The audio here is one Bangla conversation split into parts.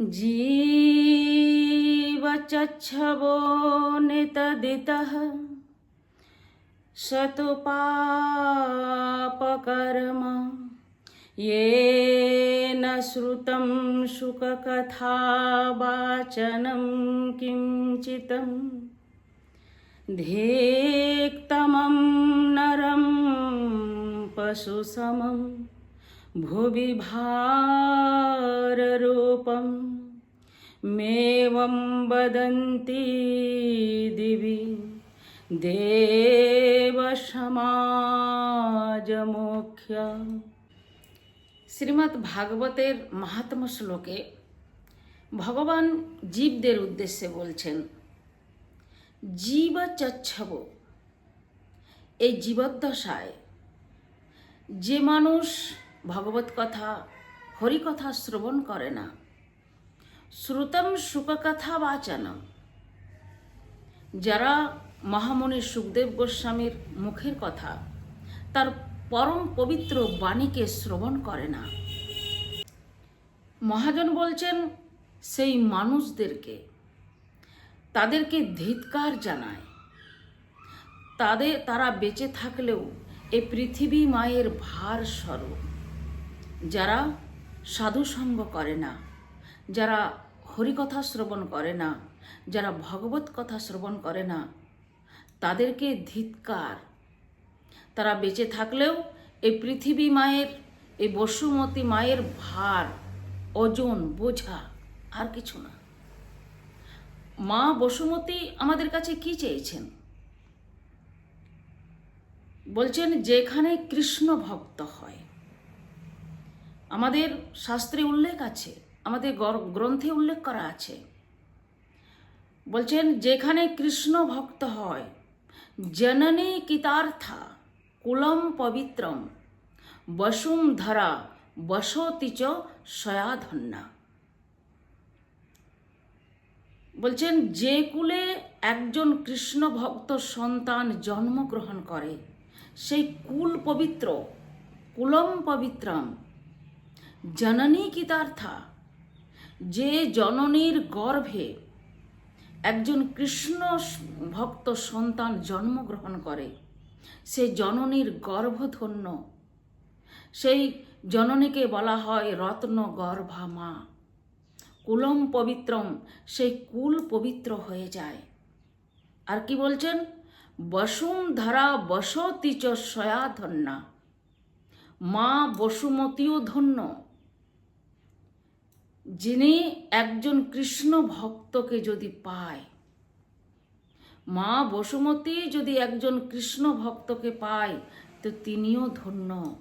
जीवचच्छवो नितदितः शतुपापकर्म येन श्रुतं शुककथावाचनं किञ्चितं धिक्तमं नरं पशुसमं भुवि भाररूपं मेवं वदन्ति दिवि দেবসমাজমুখ্য শ্রীমৎ ভাগবতের মাহাত্ম শ্লোকে ভগবান জীবদের উদ্দেশ্যে বলছেন জীব চচ্ছব এই জীবদ্দশায় যে মানুষ ভগবত কথা হরিকথা শ্রবণ করে না। শ্রুতম সুখকথা বাচনম যারা মহামণি সুখদেব গোস্বামীর মুখের কথা, তার পরম পবিত্র বাণীকে শ্রবণ করে না। মহাজন বলছেন, সেই মানুষদেরকে, তাদেরকে ধিৎকার জানায়। তাদের, তারা বেঁচে থাকলেও এ পৃথিবী মায়ের ভার স্বরূপ। যারা সাধুসঙ্গ করে না, যারা হরিকথা শ্রবণ করে না, যারা ভগবত কথা শ্রবণ করে না, তাদেরকে ধিৎকার। তারা বেঁচে থাকলেও এই পৃথিবী মায়ের এই বসুমতী মায়ের ভার, ওজন, বোঝা আর কিছু না। মা বসুমতী আমাদের কাছে কি চেয়েছেন? বলছেন, যেখানে কৃষ্ণ ভক্ত হয় আমাদের শাস্ত্রে উল্লেখ আছে, আমাদের গ্রন্থে উল্লেখ করা আছে। বলছেন, যেখানে কৃষ্ণ ভক্ত হয়, জননী কিতার্থা কুলম পবিত্রম বসুন্ধরা বসতি চ সয়াধন্যা বলছেন, যে কুলে একজন কৃষ্ণ ভক্ত সন্তান জন্মগ্রহণ করে, সেই কুল পবিত্র, কুলম পবিত্রম জননী কিতার্থা যে জননীর গর্ভে একজন কৃষ্ণ ভক্ত সন্তান জন্মগ্রহণ করে, সে জননীর গর্ভধন্য। সেই জননীকে বলা হয় রত্ন গর্ভা মা। কুলম পবিত্রম সেই কুল পবিত্র হয়ে যায়। আর কি বলছেন? বসুন্ধরা বসতি চ সয়াধন্যা মা বসুমতীও ধন্য। যিনি একজন কৃষ্ণ ভক্তকে যদি পায়, মা বসুমতী যদি একজন কৃষ্ণ ভক্তকে পায়, তো তিনিও ধন্য।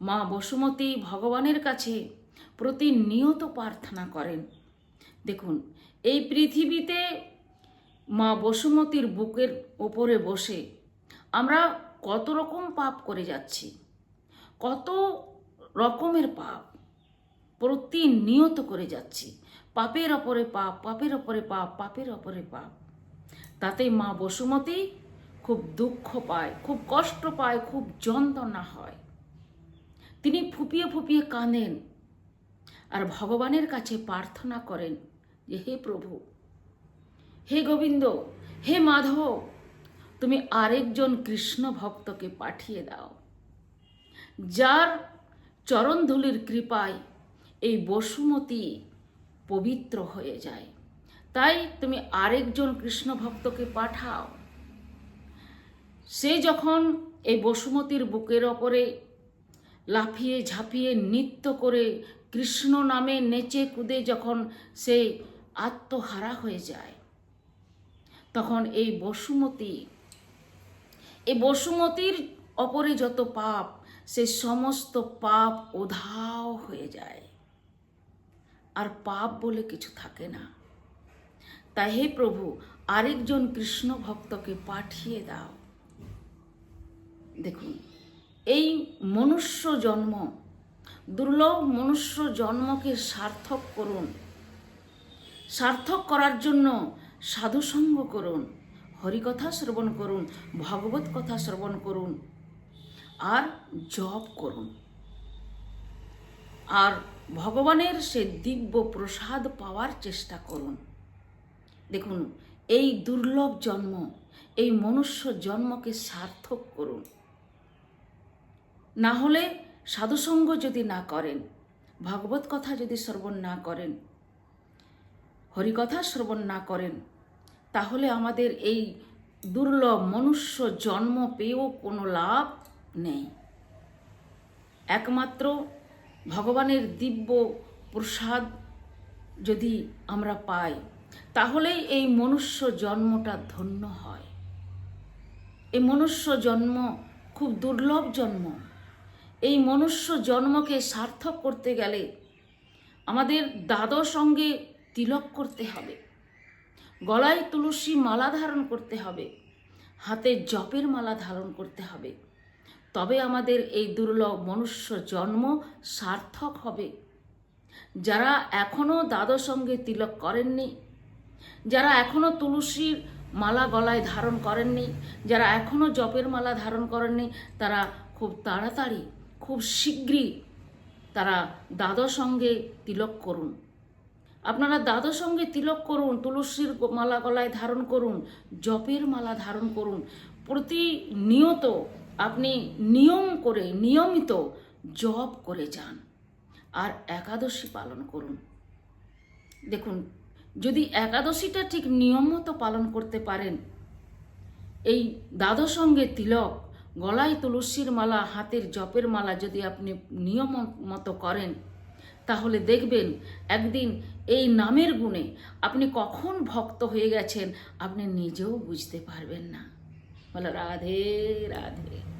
মা বসুমতী ভগবানের কাছে প্রতিনিয়ত প্রার্থনা করেন। দেখুন, এই পৃথিবীতে মা বসুমতীর বুকের ওপরে বসে আমরা কত রকম পাপ করে যাচ্ছি, কত রকমের পাপ। প্রতিনিয়ত করে যাচ্ছি। পাপের ওপরে পাপ, পাপের ওপরে পাপ, পাপের ওপরে পাপ। তাতে মা বসুমতী খুব দুঃখ পায়, খুব কষ্ট পায়, খুব যন্ত্রণা হয়। তিনি ফুপিয়ে ফুপিয়ে কাঁদেন আর ভগবানের কাছে প্রার্থনা করেন যে, হে প্রভু, হে গোবিন্দ, হে মাধব, তুমি আরেকজন কৃষ্ণ ভক্তকে পাঠিয়ে দাও। যার চরণধুলির কৃপায় এই বসুমতী পবিত্র হয়ে যায়। তাই তুমি আরেকজন কৃষ্ণ ভক্তকে পাঠাও। সে যখন এই বসুমতীর বুকের ওপরে লাফিয়ে ঝাঁপিয়ে নৃত্য করে কৃষ্ণ নামে নেচে কুদে যখন সে আত্মহারা হয়ে যায়, তখন এই বসুমতী, এই বসুমতীর অপরে যত পাপ, সে সমস্ত পাপ উধাও হয়ে যায়। আর পাপ বলে কিছু থাকে না। তাই হে প্রভু, আরেকজন কৃষ্ণ ভক্তকে পাঠিয়ে দাও। দেখুন, এই মনুষ্য জন্ম, দুর্লভ মনুষ্য জন্মকে সার্থক করুন। সার্থক করার জন্য সাধুসঙ্গ করুন, হরিকথা শ্রবণ করুন, ভগবত কথা শ্রবণ করুন, আর জপ করুন। আর ভগবানের সে দিব্য প্রসাদ পাওয়ার চেষ্টা করুন। দেখুন, এই দুর্লভ জন্ম, এই মনুষ্য জন্মকে সার্থক করুন। না হলে সাধুসঙ্গ যদি না করেন, ভাগবত কথা যদি শ্রবণ না করেন, হরিকথা শ্রবণ না করেন, তাহলে আমাদের এই দুর্লভ মনুষ্য জন্ম পেয়েও কোনো লাভ নেই। একমাত্র ভগবানের দিব্য প্রসাদ যদি আমরা পাই, তাহলেই এই মনুষ্য জন্মটা ধন্য হয়। এই মনুষ্য জন্ম খুব দুর্লভ জন্ম। এই মনুষ্য জন্মকে সার্থক করতে গেলে আমাদের দাদর সঙ্গে তিলক করতে হবে। গলায় তুলসী মালা ধারণ করতে হবে। হাতে জপের মালা ধারণ করতে হবে। তবে আমাদের এই দুর্লভ মনুষ্য জন্ম সার্থক হবে। যারা এখনও দাদর সঙ্গে তিলক করেননি, যারা এখনও তুলসীর মালা গলায় ধারণ করেননি, যারা এখনও জপের মালা ধারণ করেননি, তারা খুব তাড়াতাড়ি, খুব শীঘ্রই তারা দাদর সঙ্গে তিলক করুন। আপনারা দাদর সঙ্গে তিলক করুন, তুলসীর মালা গলায় ধারণ করুন, জপের মালা ধারণ করুন। প্রতিনিয়ত আপনি নিয়ম করে, নিয়মিত জপ করে যান আর একাদশী পালন করুন। দেখুন, যদি একাদশীটা ঠিক নিয়ম মতো পালন করতে পারেন, এই দাদর সঙ্গে তিলক, গলায় তুলসীর মালা, হাতের জপের মালা যদি আপনি নিয়ম মতো করেন, তাহলে দেখবেন একদিন এই নামের গুণে আপনি কখন ভক্ত হয়ে গেছেন আপনি নিজেও বুঝতে পারবেন না। बोलो राधे राधे।